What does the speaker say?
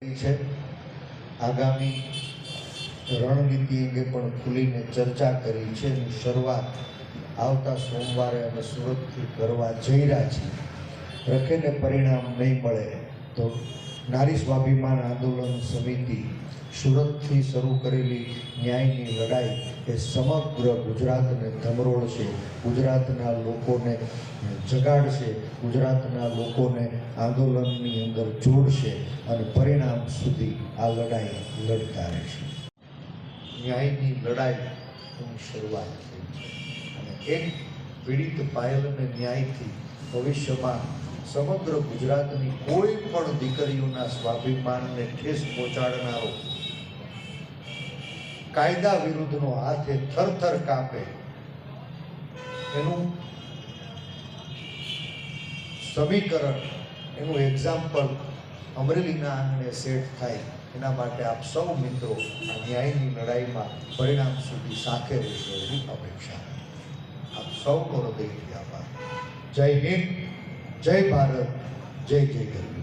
છે. આગામી રણનીતિ અંગે પણ ખુલીને ચર્ચા કરી છે એની શરૂઆત આવતા સોમવારે અમે સુરતથી કરવા જઈ રહ્યા છીએ. રખેને પરિણામ નહીં મળે તો નારી સ્વાભિમાન આંદોલન સમિતિ સુરતથી શરૂ કરેલી ન્યાયની લડાઈ એ સમગ્ર ગુજરાતને ધમરોળશે. ગુજરાતના લોકોને જગાડશે. ગુજરાતના લોકોને આંદોલનની અંદર જોડશે અને પરિણામ સુધી આ લડાઈ લડતા રહેશે. ન્યાયની લડાઈની શરૂઆત થઈ છે. અને એક પીડિત પાયલને ન્યાયથી ભવિષ્યમાં સમગ્ર ગુજરાતની કોઈ પણ દીકરીઓના સ્વાભિમાનને ઠેસ પહોંચાડનારો કાયદા વિરુદ્ધનો હાથે થરથર કાપે, એનું સમીકરણ, એનું એક્ઝામ્પલ અમરેલીના આંગણે સેટ થાય. એના માટે આપ સૌ મિત્રો આ ન્યાયની લડાઈમાં પરિણામ સુધી સાથે રહેશો એવી અપેક્ષા. આપ સૌનો હૃદયથી આભાર. જય હિન્દ જય ભારત જય જય ગરવી